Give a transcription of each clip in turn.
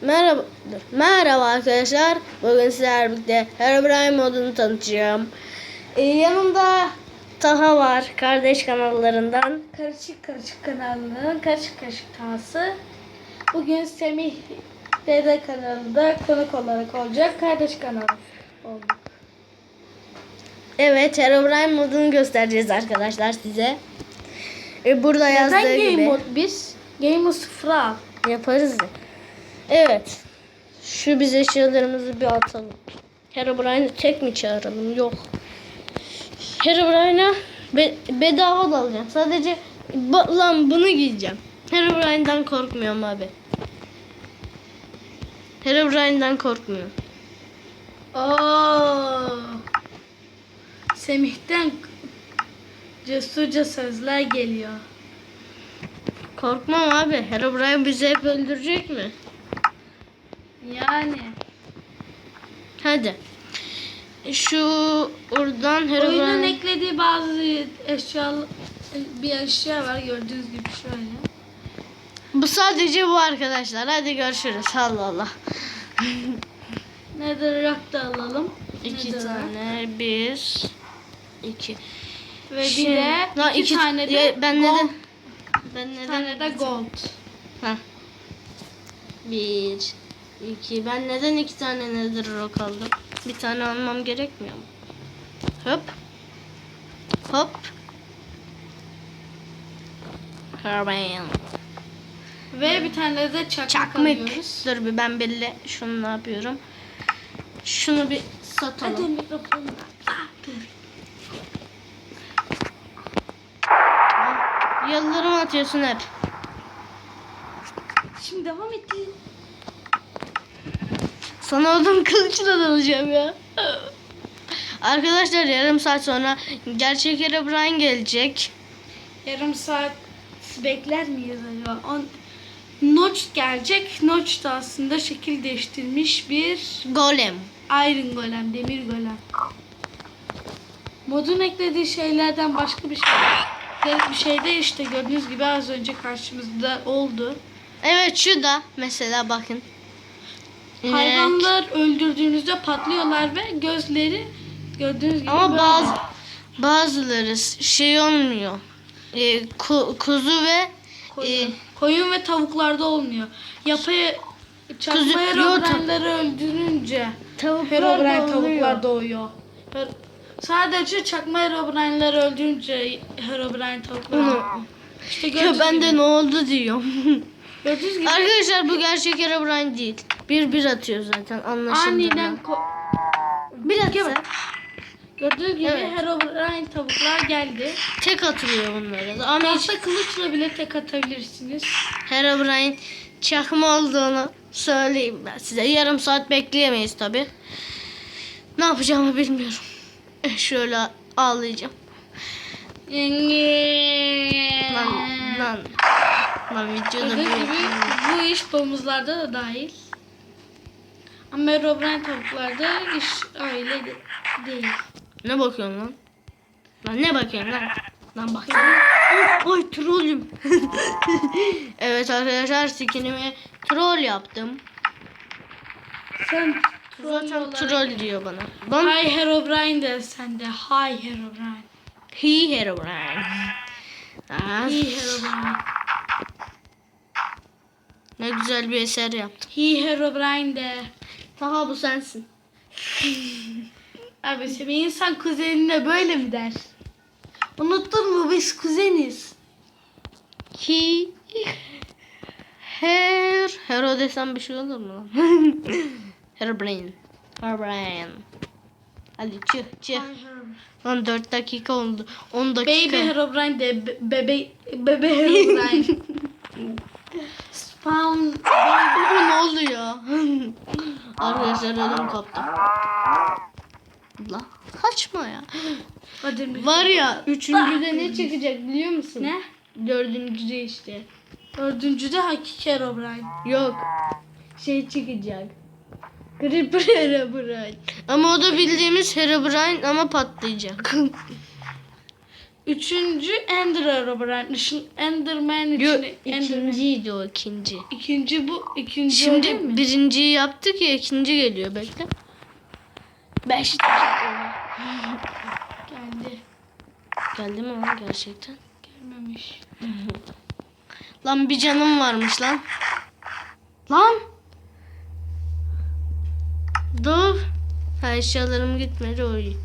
Merhaba, merhaba arkadaşlar. Bugün sizlerle birlikte Herobrine modunu tanıtacağım. Ee, yanımda Taha var, kardeş kanallarından. Karışık Karışık kanalının Karışık Karışık Tahası. Bugün Semih Dede kanalında konuk olarak olacak. Kardeş kanal oldu. Evet, Herobrine modunu göstereceğiz arkadaşlar size. Ee, burada yazdığı Neden Game gibi Mode biz? Game'ı sıfıra al. yaparız ya. Evet, şu biz eşyalarımızı bir atalım. Herobrine'i tek mi çağıralım? Yok. Herobrine'a be- bedava da alacağım. Sadece lan bunu giyeceğim. Herobrine'den korkmuyorum abi. Herobrine'den korkmuyorum. Oo. Semih'ten cesurca sözler geliyor. Korkmam abi. Herobrine bizi hep öldürecek mi? Yani. Hadi. Şu oradan Oyunun Herobrine... eklediği bazı eşya bir eşya var gördüğünüz gibi şöyle. Bu sadece bu arkadaşlar. Hadi görüşürüz. Allah Allah. Nether rock da alalım. İki Nether rock. tane. Bir. iki. Ve Şey- bir de Lan iki, tane de Ya ben gold. neden? Ben neden? tane de gold. Ha. Bir. İki. Ben neden iki tane nether rock aldım? Bir tane almam gerekmiyor mu? Hop. Hop. Carbine. Ve bir tane de çakmak, Çakmak. alıyoruz. Dur bir ben belli. Şunu ne yapıyorum? Şunu bir satalım. Hadi mikrofonu. Ah. Yıldırım atıyorsun hep. Şimdi devam edelim. Sana odun kılıçla dalacağım ya. Arkadaşlar yarım saat sonra gerçek Herobrine gelecek. Yarım saat bekler miyiz acaba? On... Notch gelecek. Notch da aslında şekil değiştirmiş bir Golem. Iron Golem, demir golem. Modun eklediği şeylerden başka bir şey bir şey de işte gördüğünüz gibi az önce karşımızda oldu. Evet şu da mesela bakın. İnek. Hayvanlar öldürdüğünüzde patlıyorlar ve gözleri gördüğünüz gibi Ama böyle. bazı bazıları şey olmuyor. Ee, ku- kuzu ve koyun, e, koyun ve tavuklarda olmuyor. Yapay çakma Herobrine'leri öldürünce oluyor. tavuklar doğuyor. Her- Sadece çakma Herobrine'leri öldürünce Herobrine tavuklar doğuyor. İşte Ya ben de ne oldu diyorum. Arkadaşlar bu gerçek Herobrine değil. Bir bir atıyor zaten anlaşıldı. aniden bir atsa gördüğünüz gibi Evet. Herobrine tavuklar geldi. tek atılıyor bunlara da. Ama hiç kılıçla bile tek atabilirsiniz. Herobrine çakma olduğunu söyleyeyim ben size. Yarım saat bekleyemeyiz tabi. Ne yapacağımı bilmiyorum. Eh, Şöyle ağlayacağım. Lan lan. Lan videoda bu iş domuzlarda da dahil. Ama Herobrine tavuklarda iş öyle de- değil. Ne bakıyorsun lan? Lan ne bakıyorsun lan? Lan bak. Oy trollüm. evet arkadaşlar skinimi troll yaptım. Sen Zaten troll diyor bana. Lan Hi Herobrine de sende. Hi Herobrine. he Herobrine. Ah, Hi Herobrine. ne güzel bir eser yaptım. Hi Herobrine de. Taha bu sensin. Abi bir insan kuzenine böyle mi der? Unuttun mu biz kuzeniz? He Her Hero desem bir şey olur mu lan? Herobrine. Herobrine. Hadi çık çık. Lan 4 dakika oldu. 10 dakika. Baby Herobrine de be- bebe bebe Herobrine. Spawn ya? Arkadaşlar ödüm koptu. La kaçma ya. Hadi Var ya üçüncüde ne çıkacak biliyor musun? Ne? Dördüncüde işte. Dördüncüde hakiki Herobrine. Yok. Şey çıkacak. Creeper Herobrine. Ama o da bildiğimiz Herobrine ama patlayacak. Üçüncü Ender. Işın- Enderman için. Enderman. ikinciydi o ikinci. İkinci bu. ikinci Şimdi birinciyi yaptık ya ikinci geliyor bekle. Beş. Geldi. Geldi mi lan gerçekten? Gelmemiş. Lan bir canım varmış lan. Lan. Dur. Ha eşyalarım gitmedi o iyi.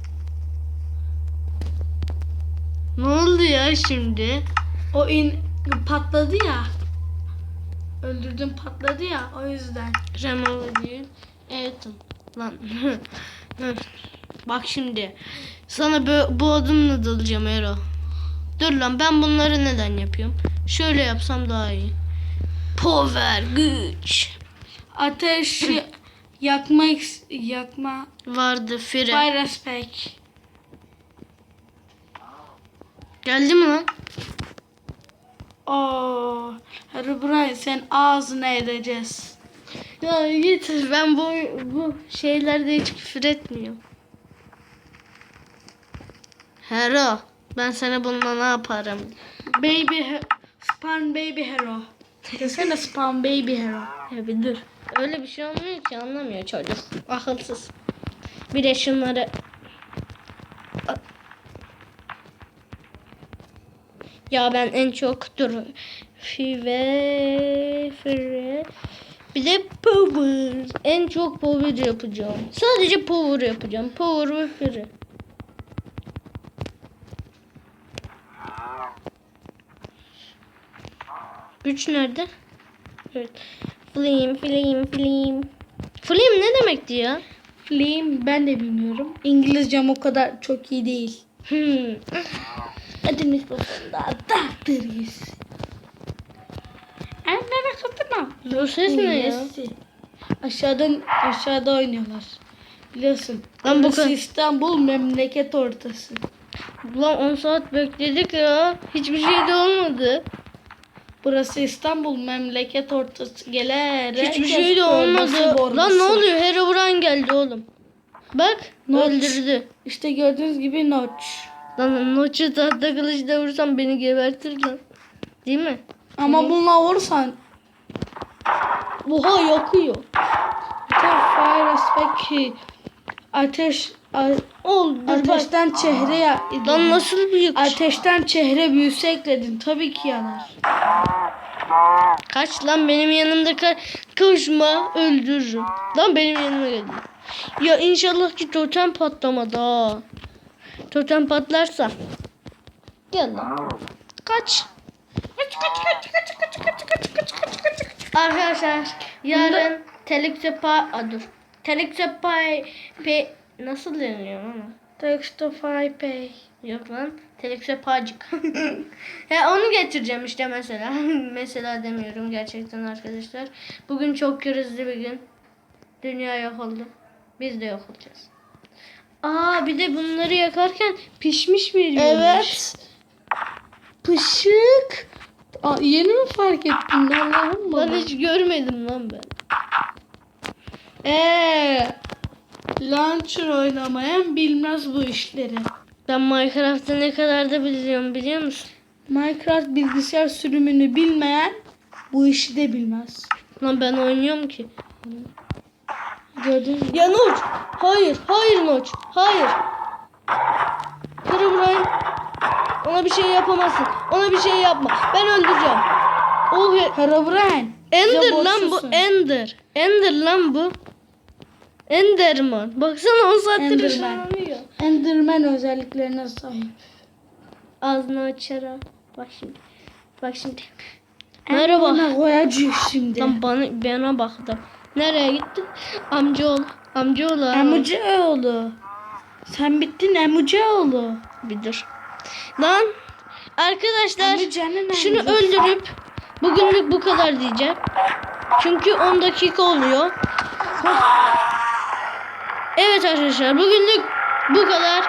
Ne oldu ya şimdi? O in patladı ya. Öldürdüm patladı ya o yüzden. Remova değil. Evet. Lan. Bak şimdi. Sana bö- bu adımla dalacağım Ero. Dur lan ben bunları neden yapıyorum? Şöyle yapsam daha iyi. Power güç. Ateş yakma yakma Vardı fire. fire aspect. Geldi mi lan? Oo, Herobrine sen ağzına edeceğiz. Ya git ben bu bu şeylerde hiç küfür etmiyorum. Hero ben sana bununla ne yaparım? Baby Spawn baby hero. Desene spawn baby hero. Ya bir dur. Öyle bir şey olmuyor ki anlamıyor çocuk. Akılsız. Bir de şunları Ya ben en çok dur. Five, fire. Bir de power. En çok power yapacağım. Sadece power yapacağım. Power ve fire. Güç nerede? Evet. Flame, flame, flame. Flame ne demekti ya? Flame ben de bilmiyorum. İngilizcem o kadar çok iyi değil. Hmm. Adımız babında daktırız. Enlere katına. Bu ses ne ya? Aşağıdan aşağıda oynuyorlar. Biliyorsun. Lan bu İstanbul memleket ortası. Ulan 10 saat bekledik ya. Hiçbir şey de olmadı. Burası İstanbul memleket ortası. Gelerek Hiçbir şey de olmadı. Lan ne oluyor? Herobrine geldi oğlum. Bak Notch. öldürdü. İşte gördüğünüz gibi Notch. Lan Noç'u tahta kılıçla vursam beni gebertir lan. Değil mi? Ama bununla vursan Oha yakıyor. tane fire aspect ateş a- Ol dur bak. ateşten çehre ya Lan nasıl büyük? ateşten çehre büyüsü ekledin. Tabii ki yanar. Kaç lan benim yanımda ka- koşma öldürürüm. Lan benim yanıma geldi. Ya inşallah ki totem patlamadı ha. Totem patlarsa. Gel lan. Kaç. Kaç kaç kaç kaç kaç kaç kaç kaç kaç kaç. Arkadaşlar yarın Telexepa Aa, dur. Telexepay pe nasıl deniyor ama? Textify pay. Yok lan. Telexepacık. He onu getireceğim işte mesela. mesela demiyorum gerçekten arkadaşlar. Bugün çok krizli bir gün. Dünya yok oldu. Biz de yok olacağız. Aa bir de bunları yakarken pişmiş veriyormuş. Evet. Pışık. Aa, yeni mi fark ettin Allah'ım Ben bana? hiç görmedim lan ben. Eee. Launcher oynamayan bilmez bu işleri. Ben Minecraft'ta ne kadar da biliyorum biliyor musun? Minecraft bilgisayar sürümünü bilmeyen bu işi de bilmez. Lan ben oynuyorum ki. Gördün mü? Ya Noç. Hayır. Hayır Noç. Hayır. Herobrine. Ona bir şey yapamazsın. Ona bir şey yapma. Ben öldüreceğim. O he- Herobrine. Ender Bize lan bu. Ender. Ender lan bu. Enderman. Baksana 10 saattir Enderman. ışınlanıyor. Enderman özelliklerine sahip. Ağzını açarak. Bak şimdi. Bak şimdi. Merhaba. Enderman'a koyacağız şimdi. Lan bana, bana baktı. Nereye gitti? Amcaoğlu. Amcaoğlu. ha. Emucaoğlu. Sen bittin Emucaoğlu. Bir dur. Lan arkadaşlar şunu öldürüp bugünlük bu kadar diyeceğim. Çünkü 10 dakika oluyor. Evet arkadaşlar bugünlük bu kadar.